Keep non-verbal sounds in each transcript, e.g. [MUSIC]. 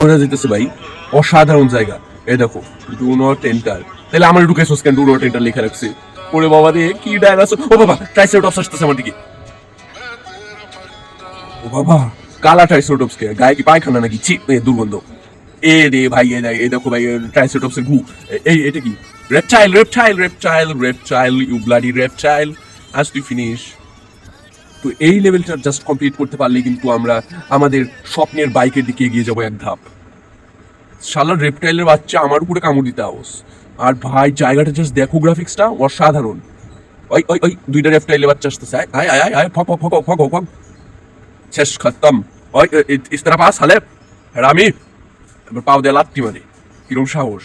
বোঝা যেতেছে ভাই অসাধারণ জায়গা। এই দেখো ডু নট এন্টার তাহলে আমার ঢুকেছো কেন ডু নট এন্টার লেখা রাখছে। ওরে বাবা রে কি ডায়নাসোর ও বাবা ট্রাইসেরোটপস আসতেছে আমার দিকে। ও বাবা কালা ট্রাইসেরোটপস কে? গায়ে কি পায়খানা নাকি? ছি এ দুর্গন্ধ। এ রে ভাই এ দেখ, এই দেখো ভাই ট্রাইসেরোটপস এর গু। এ- এই এটা কি? Reptile reptile reptile reptile you bloody reptile আজ তুই ফিনিশ তো এই লেভেলটা জাস্ট কমপ্লিট করতে পারলে কিন্তু আমরা আমাদের স্বপ্নের বাইকের দিকে এগিয়ে যাব এক ধাপ। সালার রেপটাইলের বাচ্চা আমার উপরে কামড় দিতে আওস। আর ভাই, জায়গাটা জাস্ট দেখো গ্রাফিক্সটা অসাধারণ। ওই ওই ওই, দুইটা রেপটাইলের বাচ্চা আসতেছে। আয় আয় আয় আয়, ফক ফক ফক ফক ফক। শেষ, খতম। ওই ইস্তারা পাস, হালে। হ্যাঁ, রামি। এবার পাও দেয়া লাত্তি মানে। কিরম সাহস।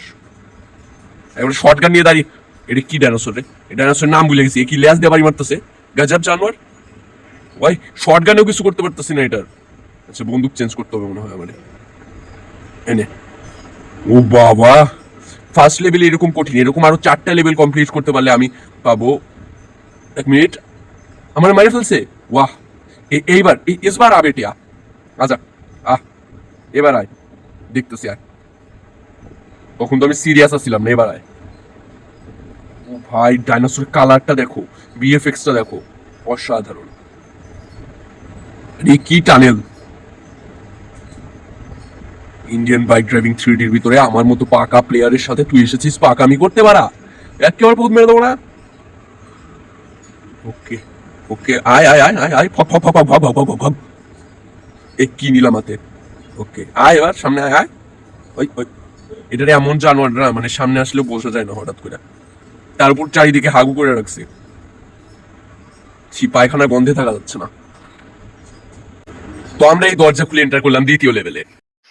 একবার শর্ট নিয়ে দাঁড়িয়ে। এটা কি ডাইনোসর রে? ডাইনোসরের নাম ভুলে গেছি। কি লেজ দিয়ে মারতেছে? গজব জানোয়ার? ওই শর্ট গানেও কিছু করতে পারতেছি না এটার। আচ্ছা বন্দুক চেঞ্জ করতে হবে মনে হয় আমার এনে ও বাবা ফার্স্ট লেভেল এরকম কঠিন, এরকম আরও চারটা লেভেল কমপ্লিট করতে পারলে আমি পাবো। এক মিনিট আমার মারি ফেলছে? ওয়াহ। এইবার এসবার আবে টিয়া। আচ্ছা আহ, এবার আয়। দেখতেছি, আয়। তখন তো আমি সিরিয়াস আছিলাম না, এবার আয়। ভাই ডাইনোসরের কালারটা দেখো বিএফএক্সটা দেখো, অসাধারণ। Ricky tunnel. Indian bike driving থ্রিডির ভিতরে আমার মতো পাকা প্লেয়ারের সাথে তুই এসেছিস পাকা আমি করতে পারা। একেবারে পুত মেরে দেবো না? ওকে ওকে, আয় আয় আয় আয় আয় ফপ ফক ফক ফক ফক ফক ফক এ কি নিলাম হাতে? ওকে, আয় এবার, সামনে আয় আয়। ওই ওই, এটারে এমন জানোয়ার না মানে সামনে আসলে বোঝা যায় না হঠাৎ করে। তার উপর চারিদিকে হাগু করে রাখছে। সে পায়খানা গন্ধে থাকা যাচ্ছে না। তো আমরা এই দরজা খুলে এন্টার করলাম দ্বিতীয় লেভেলে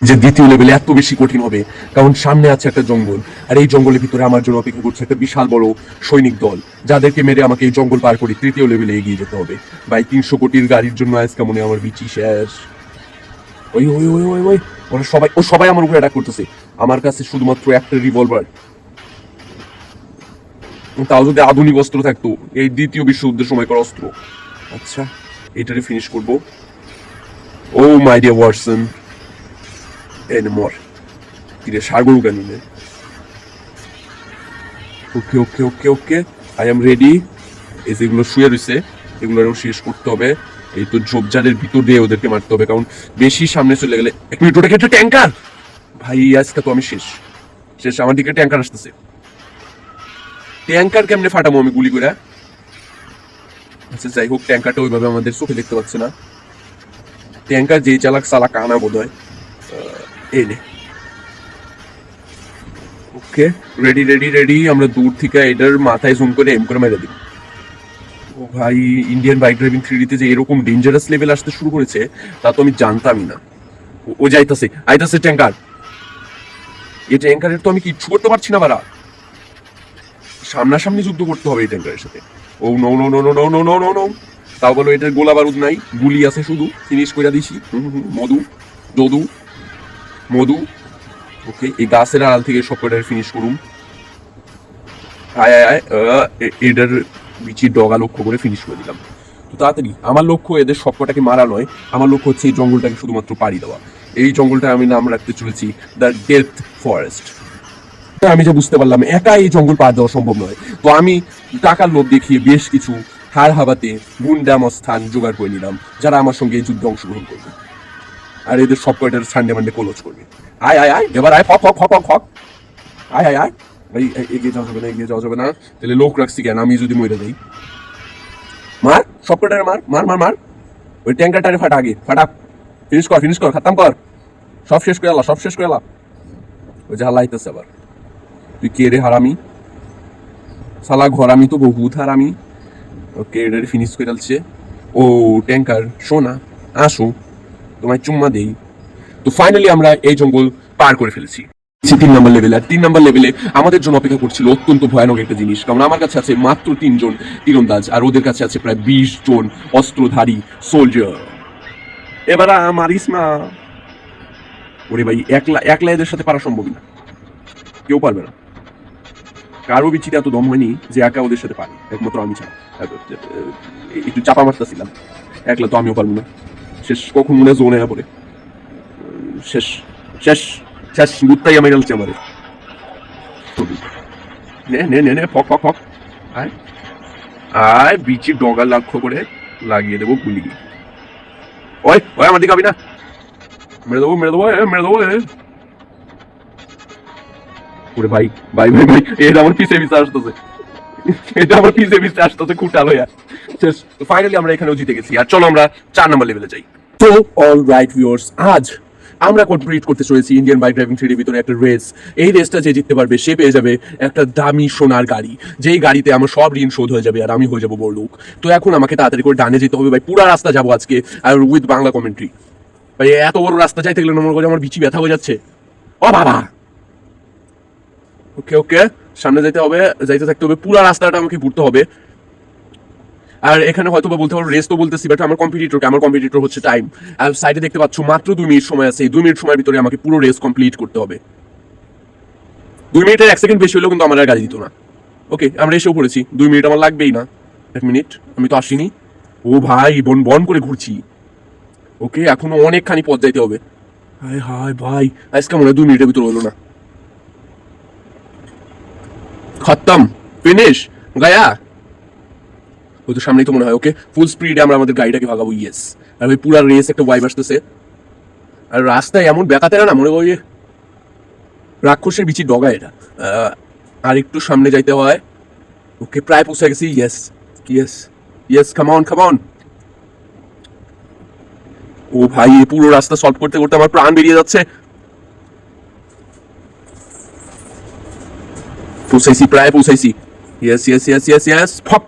যে দ্বিতীয় লেভেলে এত বেশি কঠিন হবে, কারণ সামনে আছে একটা জঙ্গল, আর এই জঙ্গলের ভিতরে আমার জন্য অপেক্ষা করছে একটা বিশাল বড় সৈনিক দল, যাদেরকে মেরে আমাকে এই জঙ্গল পার করে তৃতীয় লেভেলে এগিয়ে যেতে হবে। ভাই, তিনশো কোটির গাড়ির জন্য আজকে মনে আমার বিচি শেষ। ওই ওই ওই ওই ওই, ওরা সবাই, ও সবাই আমার উপরে অ্যাটাক করতেছে। আমার কাছে শুধুমাত্র একটা রিভলভার তাও যদি আধুনিক অস্ত্র থাকতো, এই দ্বিতীয় বিশ্বযুদ্ধের সময়কার অস্ত্র। আচ্ছা এটারে ফিনিশ করব। মাই ডিয়ার ওয়াটসন এন মর কিরে সাগর কেন okay okay okay okay I am ready এই যেগুলো শুয়ে রয়েছে এগুলোরও শেষ করতে হবে। এই তো ঝোপঝাড়ের ভিতর দিয়ে ওদেরকে মারতে হবে, কারণ বেশি সামনে চলে গেলে এক মিনিট ওটাকে একটা ট্যাঙ্কার? ভাই, আজকে তো আমি শেষ। শেষ, আমার দিকে ট্যাঙ্কার আসতেছে। ট্যাঙ্কার কেমনে ফাটাবো আমি গুলি করে? আচ্ছা যাই হোক, ট্যাঙ্কারটা ওইভাবে আমাদের চোখে দেখতে পাচ্ছে না। ট্যাঙ্কার যেই চালাক চালাক আনা বোধ হয় এই নে ওকে রেডি রেডি রেডি আমরা দূর থেকে এটার মাথায় জুম করে এম করে মেরে দিই ও ভাই ইন্ডিয়ান বাইক ড্রাইভিং থ্রিডিতে যে এরকম ডেঞ্জারাস লেভেল আসতে শুরু করেছে, তা তো আমি জানতামই না। ও- যাইতাছে, আইতাছে ট্যাঙ্কার এই ট্যাঙ্কারের তো আমি কিচ্ছু করতে পারছি না বারা সামনাসামনি যুদ্ধ করতে হবে এই ট্যাঙ্কারের সাথে। ও no no no no no no no no তাও বলো, এটার গোলা বারুদ নাই। গুলি আছে শুধু ফিনিশ করে দিছি। মধু, যদু, মধু। ওকে এই গাছের আড়াল থেকে সব কটার ফিনিশ করুন আয় আয় আয় এটার বিচির ডগা লক্ষ্য করে ফিনিশ করে দিলাম। তো তাড়াতাড়ি, আমার লক্ষ্য এদের সব কটাকে মারা নয়, আমার লক্ষ্য হচ্ছে এই জঙ্গলটাকে শুধুমাত্র পাড়ি দেওয়া। এই জঙ্গলটা আমি নাম রাখতে চলেছি দ্য ডেথ ফরেস্ট আমি যে বুঝতে পারলাম একা এই জঙ্গল পার দেওয়া সম্ভব নয়। তো আমি টাকার লোভ দেখিয়ে বেশ কিছু হার হাবাতে গুন্ডাম স্থান জোগাড় করে নিলাম, যারা আমার সঙ্গে এই যুদ্ধে অংশগ্রহণ করবে। আর এদের সব কয়টার সানডে মানডে কোলোচ করবে। আয় আয় আয়, এবার আয়, ফক ফক ফক ফক ফক। আয় আয় আয়। ভাই এগিয়ে যাওয়া যাবে না, এগিয়ে যাওয়া যাবে না। তাহলে লোক রাখছি কেন? আমি যদি মরে যাই। মার, সব কয়টারে মার মার মার মার। ওই ট্যাঙ্কারটারে ফাটা আগে, ফাটা। ফিনিশ কর ফিনিশ কর, খাতাম কর। সব শেষ করে আলা, সব শেষ করে আলা। ওই যে হালাইতেছে আবার। তুই কে রে হারামি? সালা ঘর আমি তো বহুত হারামি। ওকে এটারে ফিনিশ করে ডালছে ও ট্যাঙ্কার শোনা আসো, তোমায় চুম্মা দেই। তো ফাইনালি আমরা এই জঙ্গল পার করে ফেলেছি। তিন নম্বর লেভেলে আর তিন নম্বর লেভেলে আমাদের জন্য অপেক্ষা করছিল অত্যন্ত ভয়ানক একটা জিনিস। কারণ আমার কাছে আছে মাত্র তিনজন তীরন্দাজ, আর ওদের কাছে আছে প্রায় বিশ জন অস্ত্রধারী সোলজার এবার মারিস না ওরে ভাই, একলা একলা এদের সাথে পারা সম্ভব না। কেউ পারবে না। কারও বিচিতে এত দম হয়নি যে একা ওদের সাথে পারি। একমাত্র আমি ছাড়া। একটু চাপা মারতেছিলাম। একলা তো আমিও পারব না। শেষ কখন মনে জোনে পড়ে। শেষ শেষ শেষ গুত্তাই আমি গেলছে আমারে। নে নে নে নে, ফক ফক ফক। আয়। আয়, বিচি ডগা লক্ষ্য করে লাগিয়ে দেবো গুলি ওই ওই আমার দিকে না। মেরে দেবো মেরে দেবো মেরে দেবো। ওরে ভাই ভাই ভাই ভাই, এটা আমার পিছে পিছে আসতেছে? এটা আমার পিছে পিছে আসতেছে? খুঁটালো ফাইনালি আমরা এখানেও জিতে গেছি। আর চলো আমরা চার নম্বর লেভেলে যাই। তো অল রাইট ভিউয়ার্স আজ আমরা কমপ্লিট করতে চলেছি ইন্ডিয়ান বাইক ড্রাইভিং থ্রিডির ভিতরে একটা রেস এই রেসটা যে জিততে পারবে, সে পেয়ে যাবে একটা দামি সোনার গাড়ি। যেই গাড়িতে আমার সব ঋণ শোধ হয়ে যাবে আর আমি হয়ে যাব বড়লোক। তো এখন আমাকে তাড়াতাড়ি করে ডানে যেতে হবে। ভাই, পুরা রাস্তা যাব আজকে, আর উইথ বাংলা কমেন্ট্রি ভাই, এত বড় রাস্তা যাইতে গেলে করো আমার বিচি ব্যথা হয়ে যাচ্ছে। ও বাবা! ওকে ওকে, সামনে যাইতে হবে, যাইতে থাকতে হবে, পুরো রাস্তাটা আমাকে ঘুরতে হবে। আর এখানে হয়তো বা বলতে পারব রেস তো বলতেছি বাট আমার কম্পিটিটরকে আমার কম্পিটিটর হচ্ছে টাইম আর সাইডে দেখতে পাচ্ছ, মাত্র দুই মিনিট সময় আছে, এই দুই মিনিট সময়ের ভিতরে আমাকে পুরো রেস কমপ্লিট করতে হবে। দুই মিনিটের এক সেকেন্ড বেশি হলেও কিন্তু আমার আর গাড়ি দিত না। ওকে, আমরা এসেও পড়েছি, দুই মিনিট আমার লাগবেই না। এক মিনিট, আমি তো আসিনি। ও ভাই, বন বন করে ঘুরছি। ওকে, এখনও অনেকখানি পথ যাইতে হবে। হায় হায়, ভাই, আজকে মনে হয় দুই মিনিটের ভিতরে হলো না। খতম ফিনিশ গায়া। ওই তো সামনেই তো মনে হয়, ওকে? ফুল স্পিডে আমরা আমাদের গাড়িটাকে ভাগাবো ইয়েস আর ওই পুরা রেস একটা ওয়াইব আসতেছে। আর রাস্তায় এমন বেকাতে না, মনে হয় রাক্ষসের বিচি ডগা এটা। আর একটু সামনে যাইতে হয়। ওকে প্রায় পৌঁছে গেছি yes yes yes come on come on ও ভাই, এই পুরো রাস্তা সলভ করতে করতে আমার প্রাণ বেরিয়ে যাচ্ছে। পৌঁছাইছি প্রায় পৌঁছাইছি yes yes yes yes yes ফপ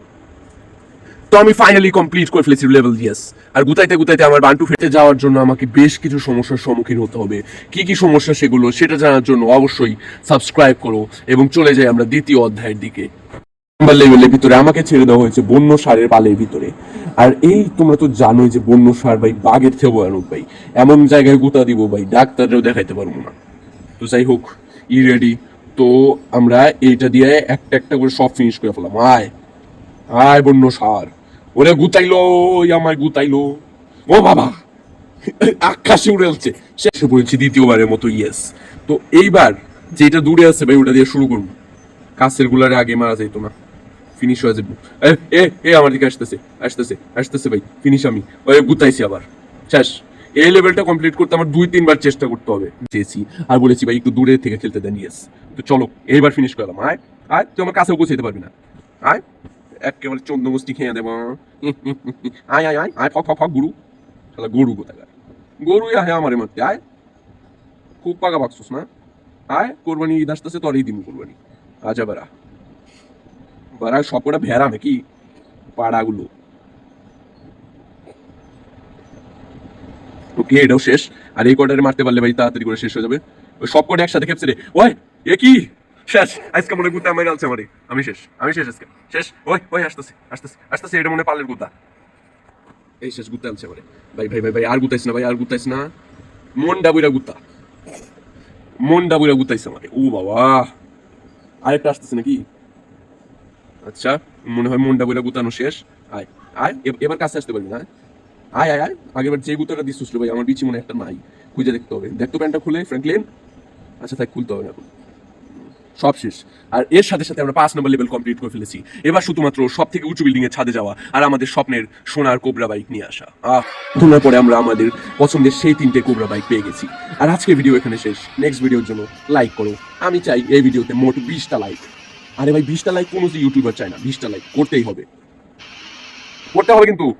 তো আমি ফাইনালি কমপ্লিট করে ফেলেছি লেভেল ইয়েস আর গুতাইতে গুতাইতে আমার বান্টু ফেটে যাওয়ার জন্য আমাকে বেশ কিছু সমস্যার সম্মুখীন হতে হবে। কি কি সমস্যা সেগুলো, সেটা জানার জন্য অবশ্যই সাবস্ক্রাইব করো এবং চলে যাই আমরা দ্বিতীয় অধ্যায়ের দিকে। নাম্বার লেভেলের ভিতরে আমাকে ছেড়ে দেওয়া হয়েছে বন্য সারের পালের ভিতরে। আর এই তোমরা তো জানোই যে বন্য সার ভাই বাঘের থেকে ভয়ানক ভাই। এমন জায়গায় গুতা দিব ভাই, ডাক্তাররাও দেখাইতে পারব না। তো যাই হোক ই রেডি তো আমরা এইটা দিয়ে একটা একটা করে সব ফিনিশ করে ফেলাম আয় আয় বন্য সার। ওরে গুতাইলো, ওই আমায় গুতাইলো। ও বাবা, আকাশে উড়ে যাচ্ছে শেষে পড়েছি দ্বিতীয়বারের মতো ইয়েস তো এইবার যেটা দূরে আছে ভাই, ওটা দিয়ে শুরু করব। কাছের গুলারে আগে মারা যাইতো না। ফিনিশ হয়ে যাব। এ এ আমার দিকে আসতেছে আসতেছে আসতেছে ভাই। ফিনিশ আমি। ওই গুতাইছি আবার। শেষ। এই লেভেলটা কমপ্লিট করতে আমার দুই, তিনবার চেষ্টা করতে হবে। চেয়েছি, আর বলেছি, ভাই, একটু দূরে থেকে খেলতে দেন ইয়েস তো চলো, এইবার ফিনিশ করলাম আয় আয়, তুই আমার কাছেও পৌঁছাতে পারবি না। আয়, একেবারে চন্দ্র গোষ্ঠী খেয়ে দেবো। [LAUGHS] আয় আয় আয় আয় ফক ফক ফক গুরু। শালা, গরু কোথায় গরুই আয় আমারে মারতে। আয়, খুব পাকা বাকছিস না? আয়, কোরবানি ঈদ আসতেছে, তোরই দিন কোরবানি। আজা বারা বারা সব কটা ভেড়া নাকি পাড়াগুলো। ওকে এটাও শেষ। আর এই কটারে মারতে পারলে ভাই তাড়াতাড়ি করে শেষ হয়ে যাবে। ওই সব কটা একসাথে খেপছে রে। ওই, এ কি? শেষ। আজকে মনে গুতা আমার গালছে আমারে। আমি শেষ। আমি শেষ আজকে। শেষ। ওই ওই, আসতেছে আসতেছে আসতেছে। এটা মনে পালের গুতা। এই শেষ গুতা আনছে আমারে। ভাই ভাই ভাই ভাই, আর গুতাইস না, ভাই, আর গুতাইস না। মন ডাবুরা গুতা। মন ডাবুরা গুতাইছে আমারে। ও বাবা। আরেকটা আসতেছে নাকি? আচ্ছা মনে হয় মনটা বইটা গুতানো শেষ। আয় আয় এবার কাছে আসতে পারবি না আয় আয় আয়। আগেবার যে গুতাটা দিচ্ছিস ভাই, আমার বিচি মনে একটা নাই। খুঁজে দেখতে হবে। দেখতো প্যান্টটা খুলে, ফ্র্যাঙ্কলিন। আচ্ছা তাই খুলতে হবে এখন। সব শেষ। আর এর সাথে সাথে আমরা পাঁচ নম্বর লেভেল কমপ্লিট করে ফেলেছি। এবার শুধুমাত্র সব থেকে উঁচু বিল্ডিং এর ছাদে যাওয়া আর আমাদের স্বপ্নের সোনার কোবরা বাইক নিয়ে আসা। আহ তোমরা পরে আমরা আমাদের পছন্দের সেই তিনটে কোবরা বাইক পেয়ে গেছি। আর আজকে ভিডিও এখানে শেষ। নেক্সট ভিডিওর জন্য লাইক করো। আমি চাই এই ভিডিওতে মোট বিশটা লাইক আরে ভাই, বিশটা লাইক কোনো যে ইউটিউবার চায় না। বিশটা লাইক করতেই হবে। করতে হবে কিন্তু।